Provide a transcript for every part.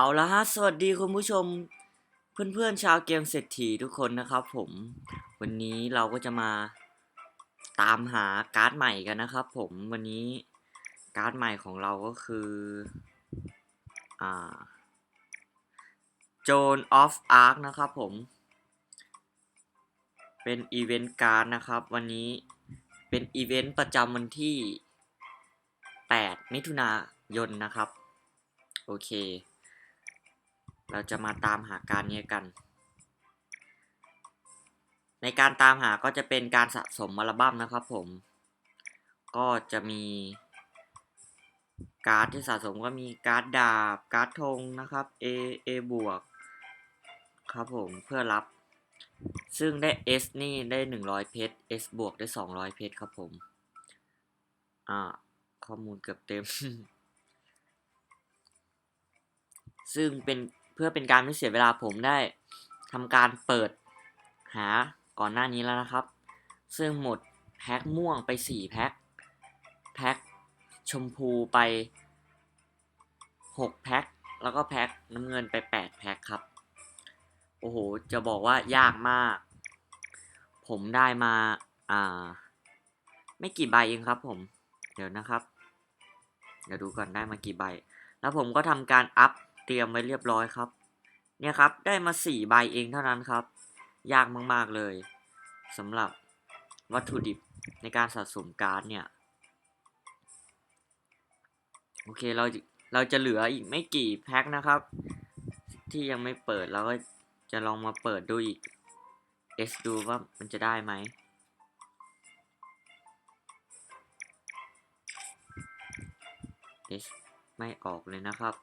เอาละฮะสวัสดีคุณผู้ชมเพื่อนๆชาวเกมเศรษฐีทุกคนนะครับ ผม วันนี้เราก็จะมาตามหาการ์ดใหม่กันนะครับ ผมวันนี้การ์ดใหม่ของเราก็คืออ่าโจนออฟอาร์คนะครับผม เป็นอีเวนต์การ์ดนะครับ วันนี้เป็นอีเวนต์ประจำวันที่ 8 มิถุนายนนะครับ โอเค เราจะมาตามหาการนี้กัน ในการตามหาก็จะเป็นการสะสมอัลบั้มนะครับผม ก็จะมี การ์ดที่สะสมก็มีการ์ดดาบ การ์ดธงนะครับ A A บวกครับผมเพื่อรับ ซึ่งได้ S นี่ได้ 100 เพชร S บวกได้ 200 เพชรครับผม อ่า ข้อมูลเกือบเต็ม ซึ่งเป็น พื่อเป็นการไม่เสียเวลาผมได้ทำการเปิดหาก่อนหน้านี้แล้วนะครับ ซึ่งหมดแพ็คม่วงไป 4 แพ็คแพ็คชมพูไป 6 แพ็คแล้วก็แพ็คน้ำเงินไป 8 แพ็คครับ โอ้โห จะบอกว่ายากมาก ผมได้มาอ่า ไม่กี่ใบเองครับผม เดี๋ยวนะครับ เดี๋ยวดูก่อนได้มากี่ใบ แล้วผมก็ทำการอัพ เตรียมไว้เรียบร้อยครับ เนี่ยครับได้มาสี่ใบเองเท่านั้นครับ ยากมากๆเลยสำหรับวัตถุดิบในการสะสมการ์ดเนี่ย โอเคเราเราจะเหลืออีกไม่กี่แพ็คนะครับ ที่ยังไม่เปิดเราก็จะลองมาเปิดดูอีก S ดูว่ามันจะได้ไหม S ไม่ออกเลยนะครับ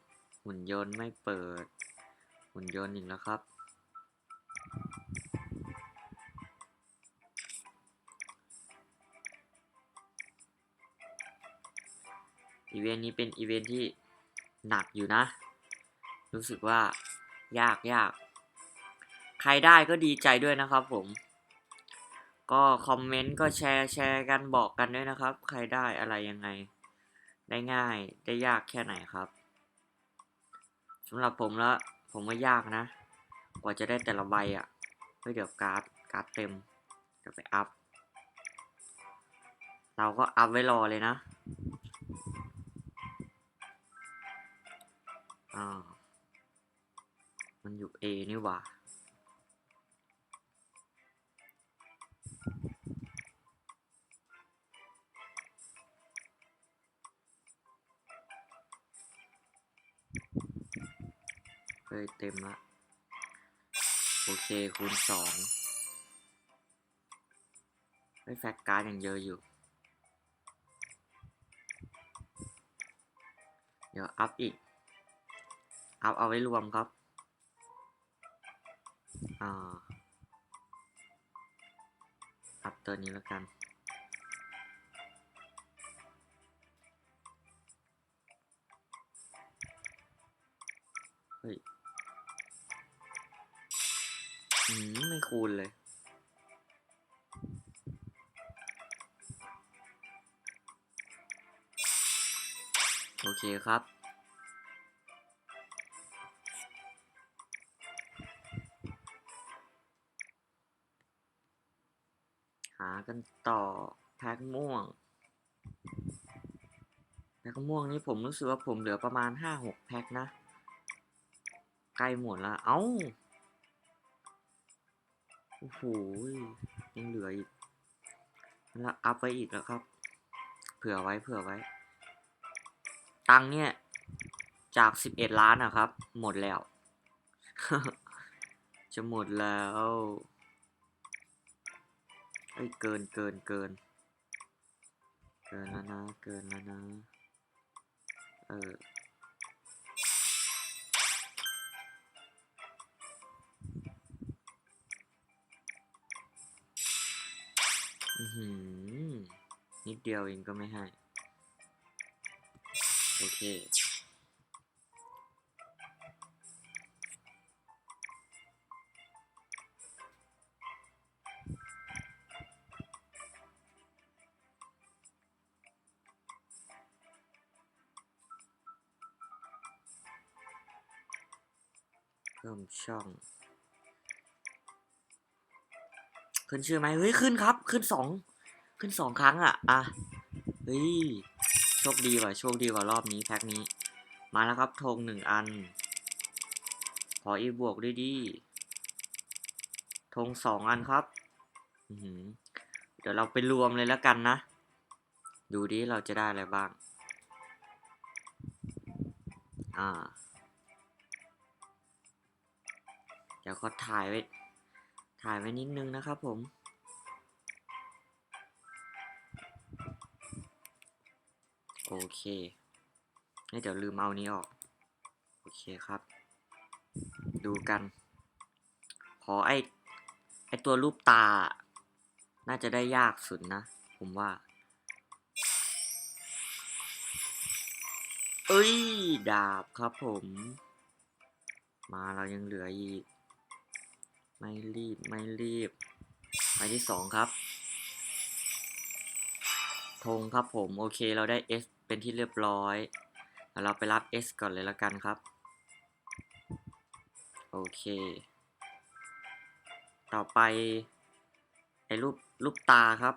หุ่นยนต์ไม่เปิด หุ่นยนต์อีกแล้วครับ อีเวนต์นี้เป็นอีเวนต์ที่หนักอยู่นะ รู้สึกว่ายากยาก ใครได้ก็ดีใจด้วยนะครับผม ก็คอมเมนต์ก็แชร์แชร์กันบอกกันด้วยนะครับ ใครได้อะไรยังไง ได้ง่ายได้ยากแค่ไหนครับ สำหรับผมแล้ว ผมว่ายากนะ กว่าจะได้แต่ละใบอะ่ะเฮ้ยเดี๋ยวการ์ดการ์ดเต็มเดี๋ยวไปอัพ เราก็อัพไว้รอเลยนะอ่ามันอยู่ A นี่หว่า ยเต็มละโอเคคูณสองไม่แฟกการ์ดอย่างเยอะอยู่ เดี๋ยวอัพอีก อัพเอาไว้รวมครับ อ่า อัพตัวนี้แล้วกันเฮ้ย ไม่คูณเลย โอเคครับ หากันต่อ แพ็คม่วง แพ็คม่วงนี้ผมรู้สึกว่าผมเหลือประมาณห้าหกแพ็คนะ ใกล้หมดแล้ว เอ้า โอ้โหยังเหลืออีกแล้วอัพไว้อีกแล้วครับ เผื่อไว้เผื่อไว้ ตังเนี่ยจากสิบเอ็ดล้านนะครับ หมดแล้ว จะหมดแล้วเอ้เกินเกินเกิน เกินแล้วนะ เกินแล้วนะ เออ นิดเดียวเองก็ไม่ให้ โอเคโพิ่มช่องขึ้นชื่อไหมเฮ้ย ขึ้นครับ ขึ้นสอง ขึ้นสองครั้งอะ อะ เฮ้ย โชคดีว่ะ โชคดีกว่ารอบนี้แพ็คนี้ มาแล้วครับธงหนึ่งอัน ขออีบวกด้วยดิธงสองอันครับอือหือเดี๋ยวเราไปรวมเลยแล้วกันนะ ดูดิเราจะได้อะไรบ้าง อ่า เดี๋ยวก็ถ่ายไว้ ถ่ายไว้นิดนึงนะครับผม โอเคให้เดี๋ยวลืมเอานี้ออก โอเคครับ ดูกัน ขอไอไอตัวรูปตา น่าจะได้ยากสุดนะ ผมว่า เอ้ย ดาบครับผม มาเรายังเหลืออีก ไม่รีบ ไม่รีบไปที่สองครับธงครับผม โอเคเราได้ S เป็นที่เรียบร้อยแล้วเราไปรับ S ก่อนเลยละกันครับ โอเค ต่อไป ไอ้รูปรูปตาครับ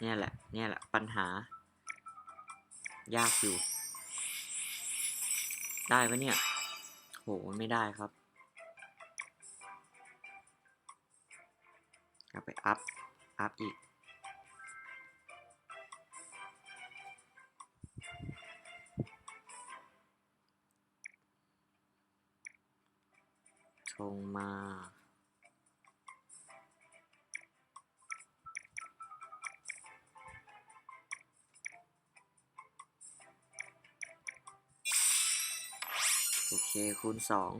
เนี่ยแหละ เนี่ยแหละปัญหา ยากอยู่ ได้ปะเนี่ย โห ไม่ได้ครับเอาไปอัพ อัพอีก ชงมา โอเค คูณสอง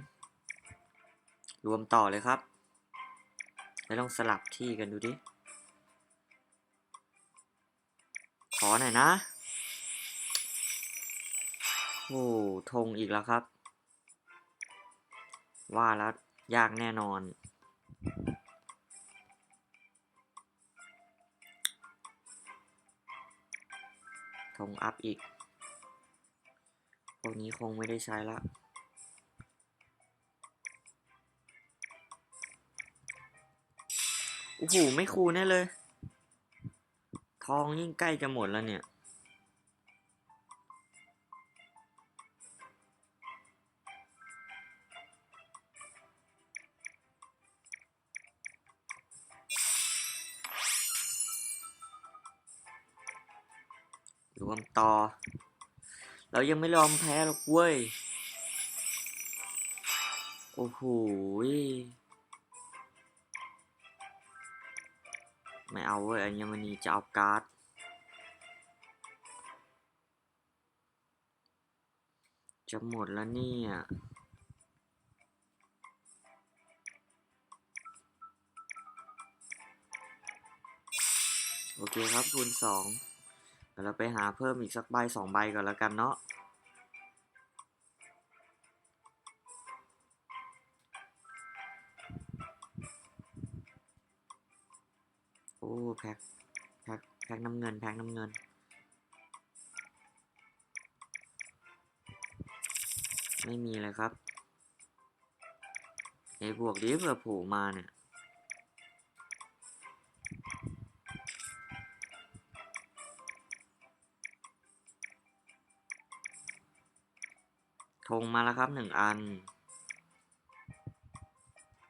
รวมต่อเลยครับ แล้วลองสลับที่กันดูดิ ขอหน่อยนะ โอ้ธงอีกแล้วครับ ว่าแล้วยากแน่นอนธงอัพอีก พวกนี้คงไม่ได้ใช้ละโอ้โหไม่คูลแน่เลย ทองยิ่งใกล้จะหมดแล้วเนี่ย รวมต่อ เรายังไม่ยอมแพ้หรอกเว้ย โอ้โหไม่เอาเว้ยอัญมณีจะเอาการ์ดจะหมดแล้วเนี่ยโอเคครับคูณสอง เดี๋ยวเราไปหาเพิ่มอีกสักใบสองใบก่อนแล้วกันเนาะโอ้แพ็คแพ็คแพ็คน้ำเงินแพ็คน้ำเงินไม่มีเลยครับไอ้บวกดิเผื่อผล่มาเนี่ย งมาแล้วครับหนึ่งอัน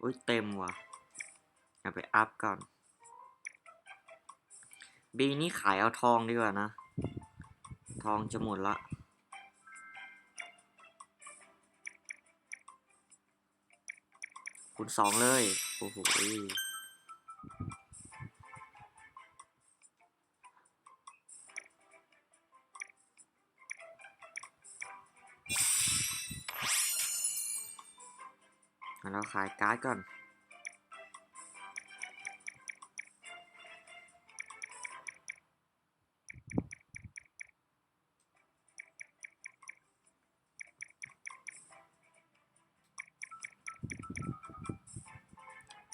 อุ้ยเต็มว่ะเอาไปอัพก่อน บีนี้ขายเอาทองดีกว่านะ ทองจะหมดละคูณสองเลย โอ้โห เราขายการ์ดก่อน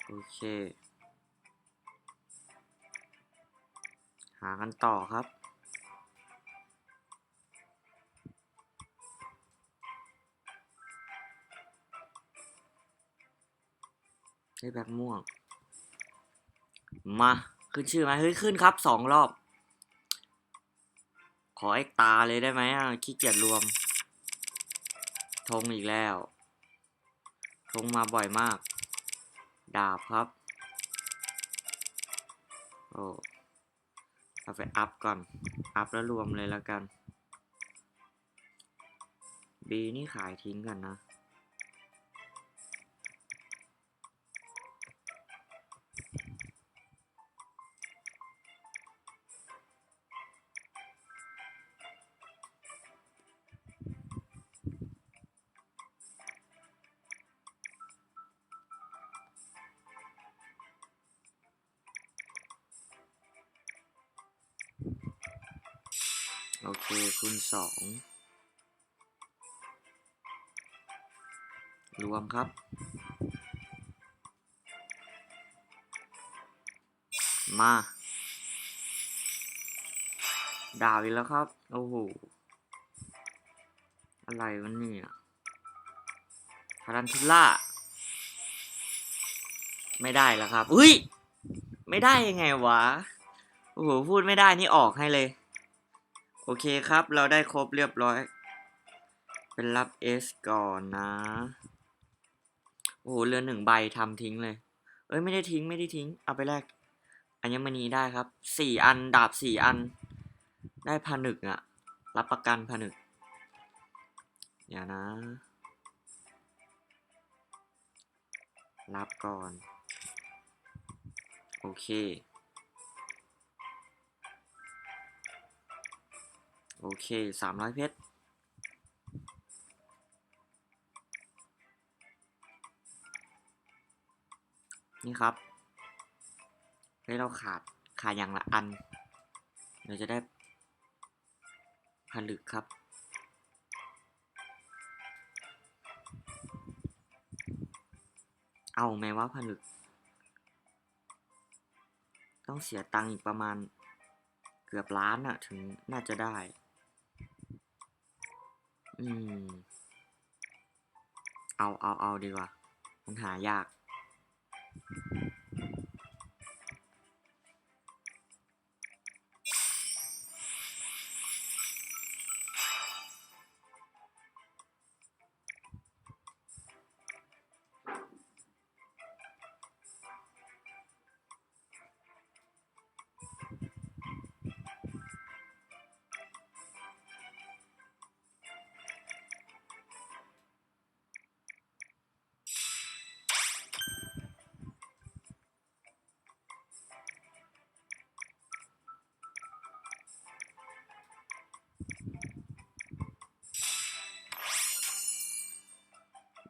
โอเค หากันต่อครับ ได้แบ็คม่วง มาขึ้นชื่อไหมเฮ้ยขึ้นครับสองรอบ ขอเอ็กตาเลยได้ไหมอะขี้เกียจรวมธงอีกแล้วธงมาบ่อยมาก ดาบครับ โอ้เอาไปอัพก่อน อัพแล้วรวมเลยแล้วกัน บีนี่ขายทิ้งกันนะ โอเคคูณสองรวมครับ มา ดาวอีกแล้วครับ โอ้โห อะไรวะเนี่ยทารันทุล่า ไม่ได้แล้วครับ อุ้ย ไม่ได้ยังไงวะ โอ้โห พูดไม่ได้นี่ออกให้เลย โอเคครับเราได้ครบเรียบร้อย เป็นรับ S ก่อนนะ โอ้โหเรือหนึ่งใบทำทิ้งเลย เอ้ยไม่ได้ทิ้งไม่ได้ทิ้ง เอาไปแลกอัญมณีได้ครับสี่อันดาบสี่อัน ได้ผนึกอะรับประกันผนึกอย่านะ รับก่อน โอเค โอเคสามร้อยเพชรนี่ครับเฮ้ยเราขาดขาดอย่างละอันเดี๋ยวจะได้ผลึกครับ เอาไหมว่าผลึก ต้องเสียตังค์อีกประมาณเกือบล้านอะถึงน่าจะได้ อืม เอาเอาเอาดีกว่า มันหายาก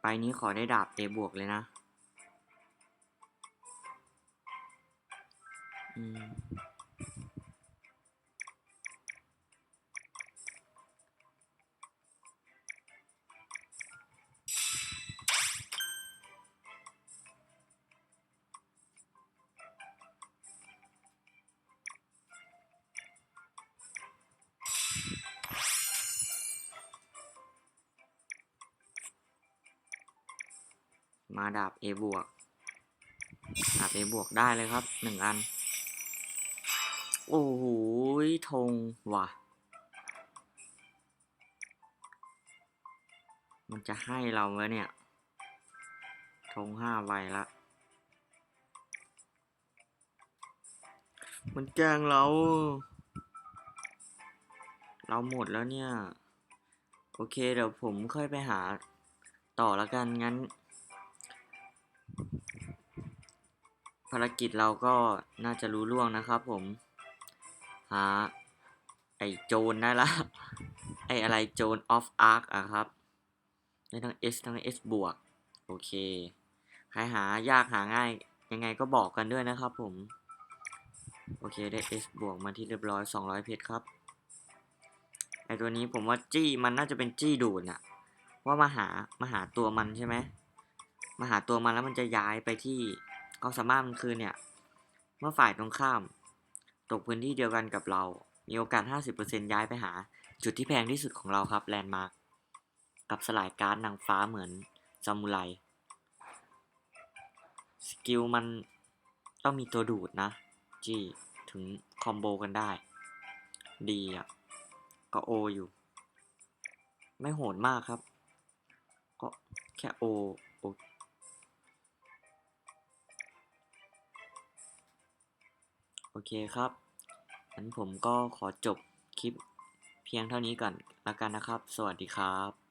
ไปนี้ขอได้ดาบเอบวกเลยนะ มาดาบ A บวกดาบ A บวกได้เลยครับหนึ่งอัน โอ้โหธงว่ะ มันจะให้เราไหมเนี่ยธงห้าใบละ มันแกล้งเรา เราหมดแล้วเนี่ย โอเคเดี๋ยวผมค่อยไปหาต่อล้วกันงั้น ภารกิจเราก็น่าจะรู้ล่วงนะครับผม หา ไอโจรได้ละ ไออะไรโจรออฟอาร์คอะครับได้ทั้ง S ทั้ง S บวก โอเค ใครหายากหาง่าย ยังไงก็บอกกันด้วยนะครับผม โอเคได้ S บวกมาที่เรียบร้อย 200 เพชรครับ ไอตัวนี้ผมว่าจี้มันน่าจะเป็นจี้ดูดน่ะว่ามาหามาหาตัวมันใช่ไหมมาหาตัวมันแล้วมันจะย้ายไปที่ ความสามารถมันคือเนี่ย เมื่อฝ่ายตรงข้าม ตกพื้นที่เดียวกันกับเรา มีโอกาส 50%ย้ายไปหา จุดที่แพงที่สุดของเราครับแลนด์มาร์กกับสลายการ์ดนางฟ้าเหมือนซามูไรสกิลมันต้องมีตัวดูดนะ จีถึงคอมโบกันได้ ดีอะ ก็โออยู่ ไม่โหดมากครับ ก็แค่โอ โอเคครับงั้นผมก็ขอจบคลิปเพียงเท่านี้ก่อนแล้วกันนะครับ สวัสดีครับ